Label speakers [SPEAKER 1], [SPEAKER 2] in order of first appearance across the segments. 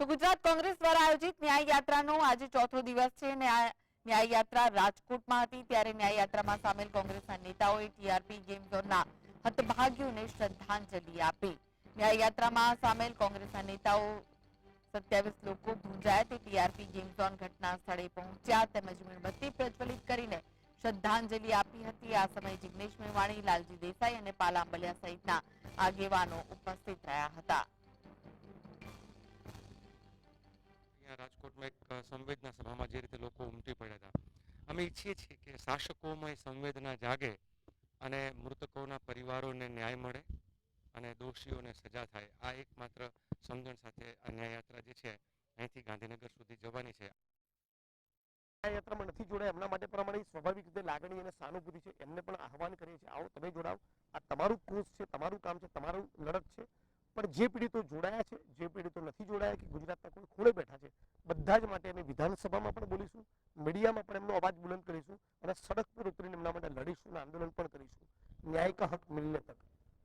[SPEAKER 1] તો ગુજરાત કોંગ્રેસ દ્વારા આયોજિત ન્યાય યાત્રાનો આજે ચોથો દિવસ છે ન્યાય ન્યાય યાત્રા રાજકોટમાં હતી. ત્યારે ન્યાય યાત્રામાં સામેલ કોંગ્રેસના નેતાઓએ ટીઆરપી ગેમ ઝોનના હતભાગ્યોને શ્રદ્ધાંજલિ આપી. ન્યાય યાત્રામાં સામેલ કોંગ્રેસના નેતાઓ સત્યાવીસ લોકો ભૂંજાયા તે ટીઆરપી ગેમ ઝોન ઘટના સ્થળે પહોંચ્યા તેમજ મીણબત્તી પ્રજ્વલિત કરીને શ્રદ્ધાંજલિ આપી હતી. આ સમયે જિગ્નેશ મેવાણી, લાલજી દેસાઈ અને પાલાંબલિયા સહિતના આગેવાનો ઉપસ્થિત રહ્યા હતા.
[SPEAKER 2] અહીંયા રાજકોટમાં એક સંવેદના સભામાં જે રીતે લોકો ઉમટી પડ્યા હતા. અમે ઈચ્છીએ છીએ કે શાસકોમાં સંવેદના જાગે અને મૃતકોના પરિવારોને ન્યાય મળે અને દોષીઓને સજા થાય. આ એકમાત્ર સમજણ સાથે આ ન્યાયયાત્રા જે છે, અહીંથી ગાંધીનગર સુધી જવાની છે.
[SPEAKER 3] યાત્રામાં નથી જોડાય. એમના માટે પ્રમાણે સ્વાભાવિક રીતે લાગણી અને સહાનુભૂતિ છે. એમને પણ આહવાન કરીએ છીએ. આવો, તમે જોડાઓ. આ તમારું કોર્સ છે, તમારું કામ છે, તમારું લડત છે. પણ જે પીડિતો જોડાયા છે, જે પીડિતો નથી જોડાયા કે ગુજરાતના કોઈ ખૂણે બેઠા છે બધા જ માટે અમે વિધાનસભામાં પણ બોલીશું, મીડિયામાં પણ એમનો અવાજ બુલંદ કરીશું અને સડક પર ઉતરીને એમના માટે લડીશું અને આંદોલન પણ કરીશું. ન્યાય કા મિલને તક.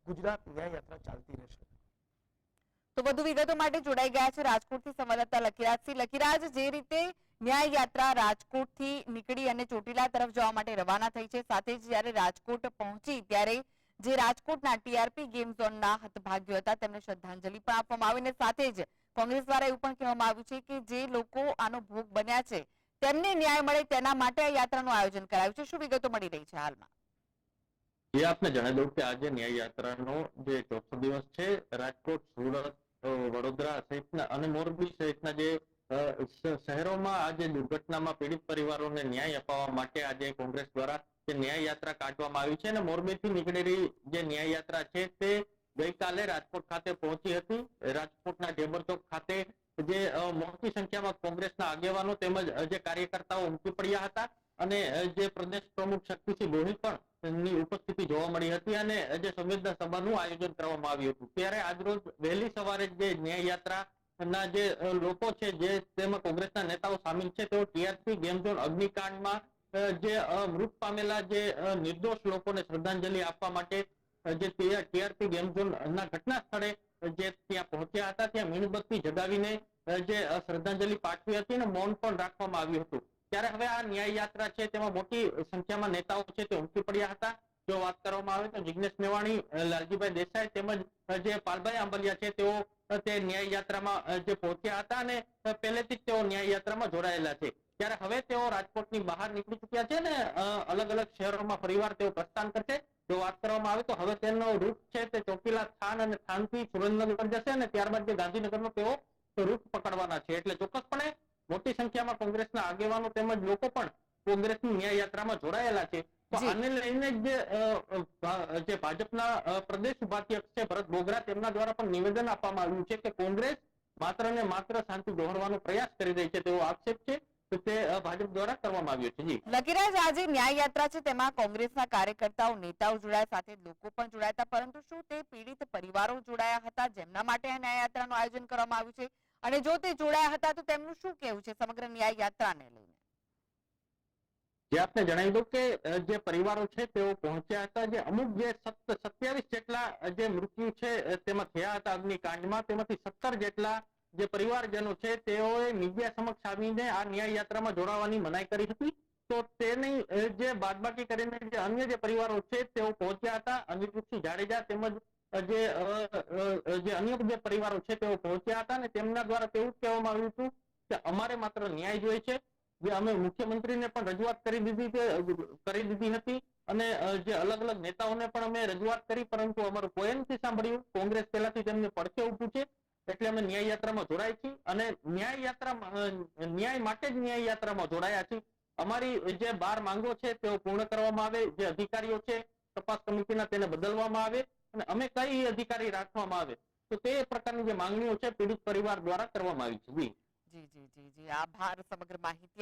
[SPEAKER 3] ગુજરાત ન્યાય યાત્રા ચાલતી રહેશે.
[SPEAKER 1] તો વધુ વિગતો માટે જોડાઈ ગયા છે રાજકોટથી સંવાદદાતા લકીરાજસિંહ લકીરાજ જે રીતે ન્યાય યાત્રા રાજકોટથી નીકળી અને ચોટીલા તરફ જવા માટે રવાના થઈ છે, સાથે જ જ્યારે રાજકોટ પહોંચી ત્યારે જે રાજકોટના ટીઆરપી ગેમ ઝોનના હતભાગ્યો હતા, તેમને શ્રદ્ધાંજલિ પણ આપવામાં આવી અને સાથે જ કોંગ્રેસ દ્વારા એવું પણ કહેવામાં આવ્યું છે કે જે લોકો આનો ભોગ બન્યા છે, તેમને ન્યાય મળે તેના માટે આ યાત્રાનું આયોજન કરાયું છે. શું વિગતો મળી રહી છે હાલમાં?
[SPEAKER 4] એ આપને જણાવી દઉં કે આજે ન્યાય યાત્રાનો જે ચોથો દિવસ છે, રાજકોટ, સુરત વડોદરા સહિતના અને મોરબી સહિતના જે શહેરોમાં આજે દુર્ઘટનામાં પીડિત પરિવારોને ન્યાય અપાવવા માટે આજે કોંગ્રેસ દ્વારા જે ન્યાય યાત્રા કાઢવામાં આવી છે અને મોરબીથી નીકળેલી જે ન્યાય યાત્રા છે તે ગઈકાલે રાજકોટ ખાતે પહોંચી હતી. રાજકોટના ઢેબર ખાતે જે મોટી સંખ્યામાં કોંગ્રેસના આગેવાનો તેમજ જે કાર્યકર્તાઓ ઉમટી પડ્યા હતા અને જે પ્રદેશ પ્રમુખ શક્તિસિંહ ગોહિલ પણ ની ઉપસ્થિતિ જોવા મળી હતી અને જે સંવેદના સભાનું આયોજન કરવામાં આવ્યું હતું. ત્યારે આજરોજ વહેલી સવારે જે ન્યાય યાત્રા ના જે લોકો છે, જે તેમાં કોંગ્રેસના નેતાઓ સામેલ છે, તેઓ ટીઆરપી ગેમ ઝોન અગ્નિકાંડમાં જે મૃત પામેલા જે નિર્દોષ લોકોને શ્રદ્ધાંજલિ આપવા માટે જે ટીઆરપી ગેમ ઝોન ના ઘટના સ્થળે જે ત્યાં પહોંચ્યા હતા. ત્યાં મીણબત્તી જગાવીને જે શ્રદ્ધાંજલિ પાઠવી હતી અને મૌન પણ રાખવામાં આવ્યું હતું. ત્યારે હવે આ ન્યાય યાત્રા છે, તેમાં મોટી સંખ્યામાં નેતાઓ છે તે ઉમટી પડ્યા હતા. જો વાત કરવામાં આવે તો જિગ્નેશ મેવાણી લાલજીભાઈ દેસાઈ તેમજ જે પાલભાઈ આંબલિયા છે તેઓ તે ન્યાય યાત્રામાં જે પહોંચ્યા હતા અને પહેલેથી જ તેઓ ન્યાય યાત્રામાં જોડાયેલા છે. ત્યારે હવે તેઓ રાજકોટની બહાર નીકળી ચૂક્યા છે ને અલગ અલગ શહેરોમાં ફરીવાર તેઓ પ્રસ્થાન કરશે. જો વાત કરવામાં આવે તો હવે તેનો રૂટ છે તે ચોકીલા થાન અને થાનથી સુરેન્દ્રનગર જશે અને ત્યારબાદ જે ગાંધીનગરનો તેઓ રૂટ પકડવાના છે. એટલે ચોક્કસપણે મોટી સંખ્યામાં કોંગ્રેસના આગેવાનો તેમજ લોકો પણ કોંગ્રેસની ન્યાય યાત્રામાં જોડાયેલા છે. તો આને લઈને જ જે ભાજપના પ્રદેશ ઉપાધ્યક્ષ છે ભરત બોગરા તેમના દ્વારા પણ નિવેદન આપવામાં આવ્યું છે કે કોંગ્રેસ માત્ર ને માત્ર શાંતિ દોહરવાનો પ્રયાસ કરી રહી છે તેવો આક્ષેપ છે. તો તે ભાજપ દ્વારા કરવામાં આવ્યો છે જી.
[SPEAKER 1] લકીરાજ આજે ન્યાય યાત્રા છે તેમાં કોંગ્રેસના કાર્યકર્તાઓ નેતાઓ જોડાયા સાથે લોકો પણ જોડાયા પરંતુ શું તે પીડિત પરિવારો જોડાયા હતા? જેમના માટે આ ન્યાય યાત્રાનું આયોજન કરવામાં આવ્યું છે? અને જો તે જોડાયા હતા તો તેમનું શું કહેવું છે સમગ્ર ન્યાય યાત્રાને લઈને?
[SPEAKER 4] જે આપને જણાવી દઉં કે જે પરિવારો છે તેઓ પહોંચ્યા હતા. જે અમુક જે સત્યાવીસ જેટલા જે મૃત્યુ છે તેમાં થયા હતા અગ્નિકાંડમાં તેમાંથી સત્તર જેટલા જે પરિવારજનો છે, તેઓએ મીડિયા સમક્ષ આવીને આ ન્યાય યાત્રામાં જોડાવાની મનાઈ કરી હતી. તો તેની જે બાદબાકી કરીને જે અન્ય જે પરિવારો છે, તેઓ પહોંચ્યા હતા. અનિરુદ્ધસિંહ જાડેજા તેમજ જે જે અન્ય જે પરિવારો છે, તેઓ પહોંચ્યા હતા અને તેમના દ્વારા તેવું જ કહેવામાં આવ્યું હતું કે અમારે માત્ર ન્યાય જોઈએ છે. જે અમે મુખ્યમંત્રીને પણ રજૂઆત કરી દીધી કરી દીધી હતી અને જે અલગ અલગ નેતાઓને પણ અમે રજૂઆત કરી, પરંતુ અમારું કોઈ નથી સાંભળ્યું. કોંગ્રેસ પહેલાથી તેમને પડખે ઉભું છે. એટલે અમે ન્યાય યાત્રામાં જોડાય છીએ અને ન્યાય યાત્રા ન્યાય માટે જ ન્યાય યાત્રામાં જોડાયા છીએ. અમારી જે બાર માંગો છે તેઓ પૂર્ણ કરવામાં આવે, જે અધિકારીઓ છે તપાસ કમિટીના તેને બદલવામાં આવે અને અમે કઈ અધિકારી રાખવામાં આવે. તો તે પ્રકારની જે માંગણીઓ છે પીડિત પરિવાર દ્વારા કરવામાં આવી છે.
[SPEAKER 1] જી જી જી જી. આભાર, સમગ્ર માહિતી